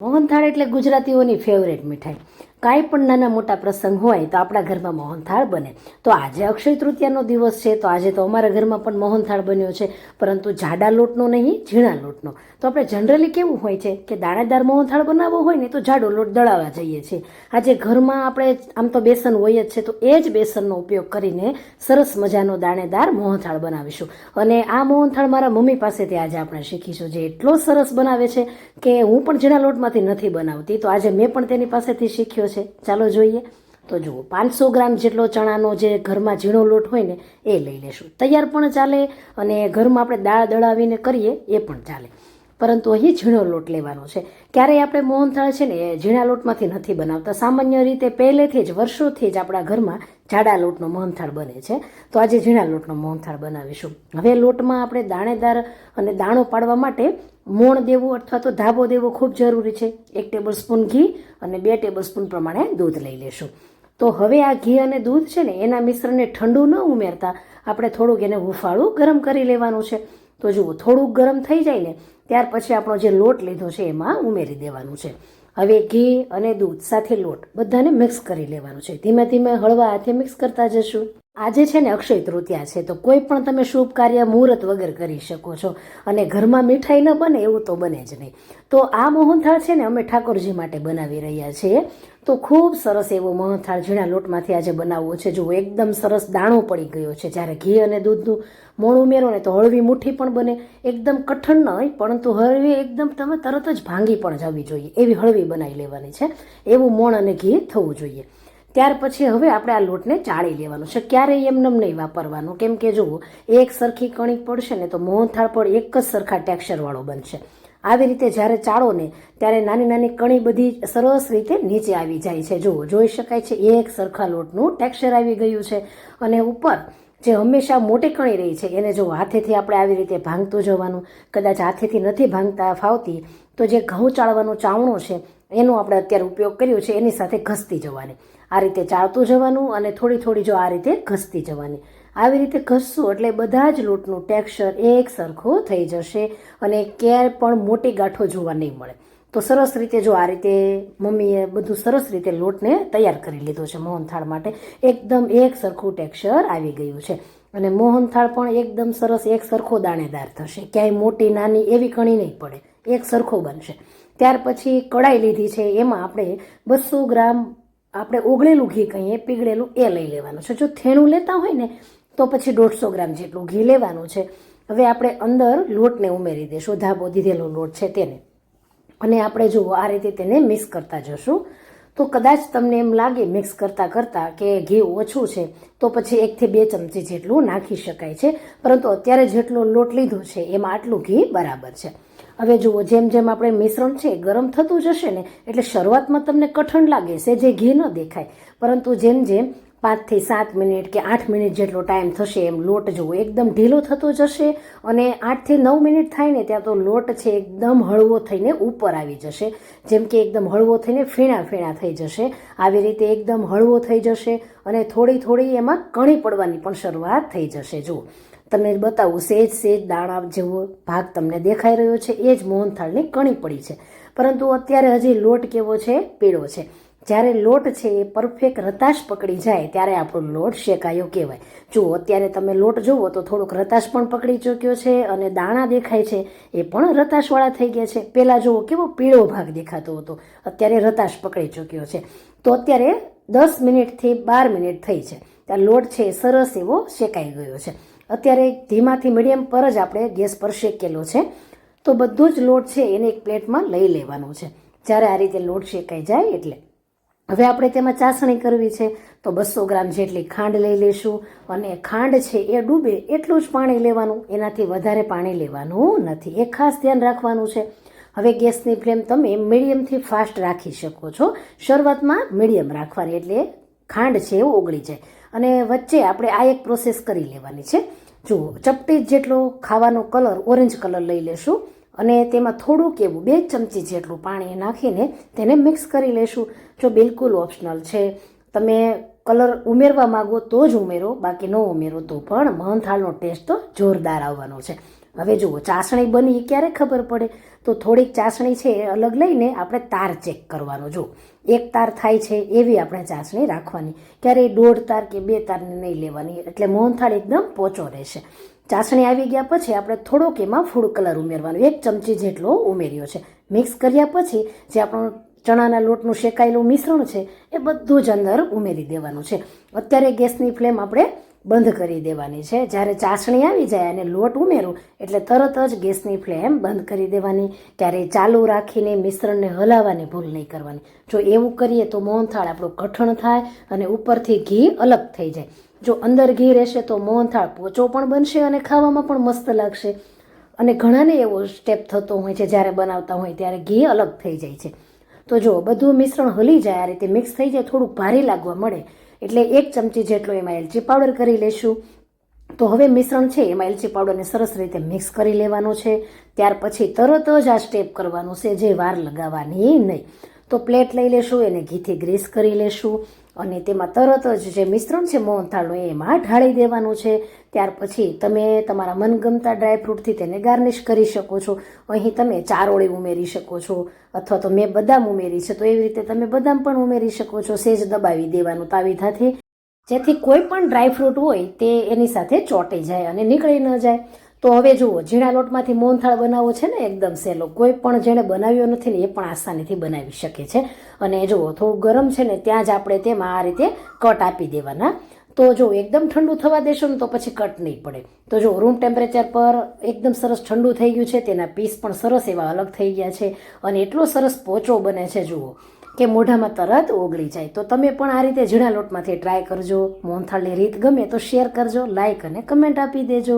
મોહનથાળ એટલે ગુજરાતીઓની ફેવરેટ મીઠાઈ. કાંઈ પણ નાના મોટા પ્રસંગ હોય તો આપણા ઘરમાં મોહનથાળ બને. તો આજે અક્ષય તૃતીયાનો દિવસ છે, તો આજે તો અમારા ઘરમાં પણ મોહનથાળ બન્યો છે, પરંતુ જાડા લોટનો નહીં, ઝીણા લોટનો. તો આપણે જનરલી કેવું હોય છે કે દાણેદાર મોહનથાળ બનાવવો હોય ને તો જાડો લોટ દળાવવા જઈએ છીએ. આજે ઘરમાં આપણે આમ તો બેસન હોય જ છે, તો એ જ બેસનનો ઉપયોગ કરીને સરસ મજાનો દાણેદાર મોહનથાળ બનાવીશું. અને આ મોહનથાળ મારા મમ્મી પાસેથી આજે આપણે શીખીશું જે એટલો સરસ બનાવે છે કે હું પણ ઝીણા લોટમાંથી નથી બનાવતી. તો આજે મેં પણ તેની પાસેથી શીખ્યો છે. ચાલો જોઈએ. તો જુઓ, પાંચસો ગ્રામ જેટલો ચણાનો જે ઘરમાં ઝીણો લોટ હોય ને, એ લઈ લેશું. તૈયાર પણ ચાલે અને ઘરમાં આપણે દાળ દળાવીને કરીએ, એ પણ ચાલે. પરંતુ અહીં ઝીણો લોટ લેવાનો છે. ક્યારેય આપણે મોહનથાળ છે ને, એ ઝીણા લોટમાંથી નથી બનાવતા. સામાન્ય રીતે પહેલેથી જ, વર્ષોથી જ આપણા ઘરમાં જાડા લોટનો મોહનથાળ બને છે. તો આજે ઝીણા લોટનો મોહનથાળ બનાવીશું. હવે લોટમાં આપણે દાણેદાર અને દાણો પાડવા માટે મોણ દેવું અથવા તો ધાબો દેવો ખૂબ જરૂરી છે. એક ટેબલ સ્પૂન ઘી અને બે ટેબલ સ્પૂન પ્રમાણે દૂધ લઈ લેશું. તો હવે આ ઘી અને દૂધ છે ને, એના મિશ્રણને ઠંડુ ન ઉમેરતા આપણે થોડુંક એને હુંફાળું ગરમ કરી લેવાનું છે. તો જુઓ, થોડુંક ગરમ થઈ જાય ને, ત્યાર પછી આપણો જે લોટ લીધો છે એમાં ઉમેરી દેવાનું છે. હવે ઘી અને દૂધ સાથે લોટ બધાને મિક્સ કરી લેવાનું છે. ધીમે ધીમે હળવા હાથે મિક્સ કરતા જશું. આજે છે ને અક્ષય તૃતીયા છે, તો કોઈ પણ તમે શુભ કાર્ય મુહૂર્ત વગર કરી શકો છો અને ઘરમાં મીઠાઈ ન બને એવું તો બને જ નહીં. તો આ મોહનથાળ છે ને અમે ઠાકોરજી માટે બનાવી રહ્યા છીએ. તો ખૂબ સરસ એવો મોહનથાળ ઝીણા લોટમાંથી આજે બનાવવો છે. જો એકદમ સરસ દાણો પડી ગયો છે. જ્યારે ઘી અને દૂધનું મોણ ઉમેરો ને તો હળવી મુઠ્ઠી પણ બને, એકદમ કઠણ ન હોય પરંતુ હળવી એકદમ તમે તરત જ ભાંગી પણ જવી જોઈએ. એવી હળવી બનાવી લેવાની છે. એવું મોણ અને ઘી થવું જોઈએ. ત્યાર પછી હવે આપણે આ લોટને ચાળી લેવાનો છે. ક્યારેય એમને નહીં વાપરવાનો. કેમ કે જુઓ, એક સરખી કણી પડશે ને તો મોહનથાળ પર એક જ સરખા ટેક્સચરવાળો બનશે. આવી રીતે જ્યારે ચાળો ને, ત્યારે નાની નાની કણી બધી સરસ રીતે નીચે આવી જાય છે. જુઓ, જોઈ શકાય છે, એક સરખા લોટનું ટેક્સચર આવી ગયું છે. અને ઉપર જે હંમેશા મોટી કણી રહી છે, એને જો હાથેથી આપણે આવી રીતે ભાંગતું જવાનું, કદાચ હાથેથી નથી ભાંગતા ફાવતી, તો જે ઘઉં ચાળવાનો ચાવણો છે, એનો આપણે અત્યારે ઉપયોગ કર્યો છે, એની સાથે ઘસતી જવાની. આ રીતે ચાળતું જવાનું અને થોડી થોડી જો આ રીતે ઘસતી જવાની. આવી રીતે ઘસશું એટલે બધા જ લોટનું ટેક્સચર એક સરખું થઈ જશે અને ક્યાંય પણ મોટી ગાંઠો જોવા નહીં મળે. તો સરસ રીતે જો આ રીતે મમ્મીએ બધું સરસ રીતે લોટને તૈયાર કરી લીધો છે મોહનથાળ માટે, એકદમ એક સરખું ટેક્સચર આવી ગયું છે. અને મોહનથાળ પણ એકદમ સરસ એક સરખો દાણેદાર થશે. ક્યાંય મોટી નાની એવી કણી નહીં પડે. એક સરખો બનશે. ત્યાર પછી કડાઈ લીધી છે. એમાં આપણે બસો ગ્રામ આપણે ઓગળેલું ઘી કહીએ, પીગળેલું એ લઈ લેવાનું છે. જો થેણું લેતા હોય ને, તો પછી દોઢસો ગ્રામ જેટલું ઘી લેવાનું છે. હવે આપણે અંદર લોટને ઉમેરી દઈશું. ધાબો દીધેલો લોટ છે તેને. અને આપણે જુઓ, આ રીતે તેને મિક્સ કરતા જશું. તો કદાચ તમને એમ લાગે મિક્સ કરતાં કરતાં કે ઘી ઓછું છે, તો પછી એકથી બે ચમચી જેટલું નાખી શકાય છે. પરંતુ અત્યારે જેટલો લોટ લીધો છે, એમાં આટલું ઘી બરાબર છે. હવે જુઓ, જેમ જેમ આપણે મિશ્રણ છે, ગરમ થતું જશે ને, એટલે શરૂઆતમાં તમને કઠણ લાગે છે જે ઘી ન દેખાય. પરંતુ જેમ જેમ પાંચથી સાત મિનિટ કે આઠ મિનિટ જેટલો ટાઈમ થશે, એમ લોટ જુઓ, એકદમ ઢીલો થતો જશે અને આઠથી નવ મિનિટ થાય ને, ત્યાં તો લોટ છે એકદમ હળવો થઈને ઉપર આવી જશે. જેમ કે એકદમ હળવો થઈને ફીણા ફીણા થઈ જશે. આવી રીતે એકદમ હળવો થઈ જશે અને થોડી થોડી એમાં કણી પડવાની પણ શરૂઆત થઈ જશે. જુઓ તમને બતાવું, સેજ સેજ, દાણા જેવો ભાગ તમને દેખાઈ રહ્યો છે, એ જ મોહનથાળની કણી પડી છે. પરંતુ અત્યારે હજી લોટ કેવો છે? પીળો છે. જ્યારે લોટ છે એ પરફેક્ટ રતાશ પકડી જાય, ત્યારે આપણો લોટ શેકાયો કહેવાય. જુઓ અત્યારે તમે લોટ જુઓ તો થોડોક રતાશ પણ પકડી ચૂક્યો છે અને દાણા દેખાય છે, એ પણ રતાશવાળા થઈ ગયા છે. પહેલાં જુઓ, કેવો પીળો ભાગ દેખાતો હતો. અત્યારે રતાશ પકડી ચૂક્યો છે. તો અત્યારે દસ મિનિટથી બાર મિનિટ થઈ છે. ત્યાં લોટ છે એ સરસ એવો શેકાઈ ગયો છે. અત્યારે ધીમાથી મીડિયમ પર જ આપણે ગેસ પર શેકેલો છે. તો બધો જ લોટ છે એને એક પ્લેટમાં લઈ લેવાનો છે. જ્યારે આ રીતે લોટ શેકાઈ જાય એટલે. હવે આપણે તેમાં ચાસણી કરવી છે. તો બસો ગ્રામ જેટલી ખાંડ લઈ લેશું. અને ખાંડ છે એ ડૂબે એટલું જ પાણી લેવાનું. એનાથી વધારે પાણી લેવાનું નથી. એ ખાસ ધ્યાન રાખવાનું છે. હવે ગેસની ફ્લેમ તમે મીડિયમથી ફાસ્ટ રાખી શકો છો. શરૂઆતમાં મીડિયમ રાખવાની. એટલે ખાંડ છે એ ઓગળી જાય. અને વચ્ચે આપણે આ એક પ્રોસેસ કરી લેવાની છે. જુઓ ચપટી જેટલો ખાવાનો કલર ઓરેન્જ કલર લઈ લેશું અને તેમાં થોડુંક એવું બે ચમચી જેટલું પાણી નાખીને તેને મિક્સ કરી લેશું. જો બિલકુલ ઓપ્શનલ છે. તમે કલર ઉમેરવા માંગો તો જ ઉમેરો, બાકી ન ઉમેરો તો પણ મોહનથાળનો ટેસ્ટ તો જોરદાર આવવાનો છે. હવે જુઓ, ચાસણી બની ક્યારે ખબર પડે? તો થોડીક ચાસણી છે એ અલગ લઈને આપણે તાર ચેક કરવાનો. જો એક તાર થાય છે એવી આપણે ચાસણી રાખવાની. ક્યારેય દોઢ તાર કે બે તારની નહીં લેવાની, એટલે મોહનથાળ એકદમ પોચો રહેશે. ચાસણી આવી ગયા પછી આપણે થોડોક એમાં ફૂડ કલર ઉમેરવાનો. એક ચમચી જેટલો ઉમેર્યો છે. મિક્સ કર્યા પછી જે આપણું ચણાના લોટનું શેકાયેલું મિશ્રણ છે એ બધું જ અંદર ઉમેરી દેવાનું છે. અત્યારે ગેસની ફ્લેમ આપણે બંધ કરી દેવાની છે. જ્યારે ચાસણી આવી જાય અને લોટ ઉમેરો, એટલે તરત જ ગેસની ફ્લેમ બંધ કરી દેવાની. ક્યારેય ચાલુ રાખીને મિશ્રણને હલાવવાની ભૂલ નહીં કરવાની. જો એવું કરીએ તો મોહનથાળ આપણું કઠણ થાય અને ઉપરથી ઘી અલગ થઈ જાય. જો અંદર ઘી રહેશે તો મોહનથાળ પોચો પણ બનશે અને ખાવામાં પણ મસ્ત લાગશે. અને ઘણાને એવો સ્ટેપ થતો હોય છે, જ્યારે બનાવતા હોય ત્યારે ઘી અલગ થઈ જાય છે. તો જો બધું મિશ્રણ હલી જાય, આ રીતે મિક્સ થઈ જાય થોડુંક ભારે લાગવા મળે. એટલે એક ચમચી જેટલો એમાં એલચી પાવડર કરી લેશું. તો હવે મિશ્રણ છે, એમાં એલચી પાવડરને સરસ રીતે મિક્સ કરી લેવાનો છે. ત્યાર પછી તરત જ આ સ્ટેપ કરવાનું છે, જે વાર લગાવવાની નહીં. તો પ્લેટ લઈ લેશું, એને ઘીથી ગ્રીસ કરી લેશું. અને તેમાં તરત જ જે મિશ્રણ છે મોહનથાળનું એમાં ઢાળી દેવાનું છે. ત્યાર પછી તમે તમારા મનગમતા ડ્રાયફ્રૂટથી તેને ગાર્નિશ કરી શકો છો. અહીં તમે ચારોળી ઉમેરી શકો છો અથવા તો મેં બદામ ઉમેરી છે. તો એવી રીતે તમે બદામ પણ ઉમેરી શકો છો. સેજ દબાવી દેવાનું તાવીથાથી જેથી કોઈ પણ ડ્રાયફ્રૂટ હોય તે એની સાથે ચોંટી જાય અને નીકળી ન જાય. તો હવે જુઓ, ઝીણા લોટમાંથી મોહનથાળ બનાવવો છે ને એકદમ સહેલો. કોઈ પણ જેણે બનાવ્યો નથી ને એ પણ આસાનીથી બનાવી શકે છે. અને જુઓ, થોડું ગરમ છે ને ત્યાં જ આપણે તેમાં આ રીતે કટ આપી દેવાના. તો જો એકદમ ઠંડુ થવા દેશો ને તો પછી કટ નહીં પડે. તો જો રૂમ ટેમ્પરેચર પર એકદમ સરસ ઠંડુ થઈ ગયું છે, તેના પીસ પણ સરસ એવા અલગ થઈ ગયા છે અને એટલો સરસ પોચો બને છે, જુઓ, કે મોઢામાં તરત ઓગળી જાય. તો તમે પણ આ રીતે ઝીણા લોટમાંથી ટ્રાય કરજો. મોહનથાળની રીત ગમે તો શેર કરજો લાઇક અને કમેન્ટ આપી દેજો.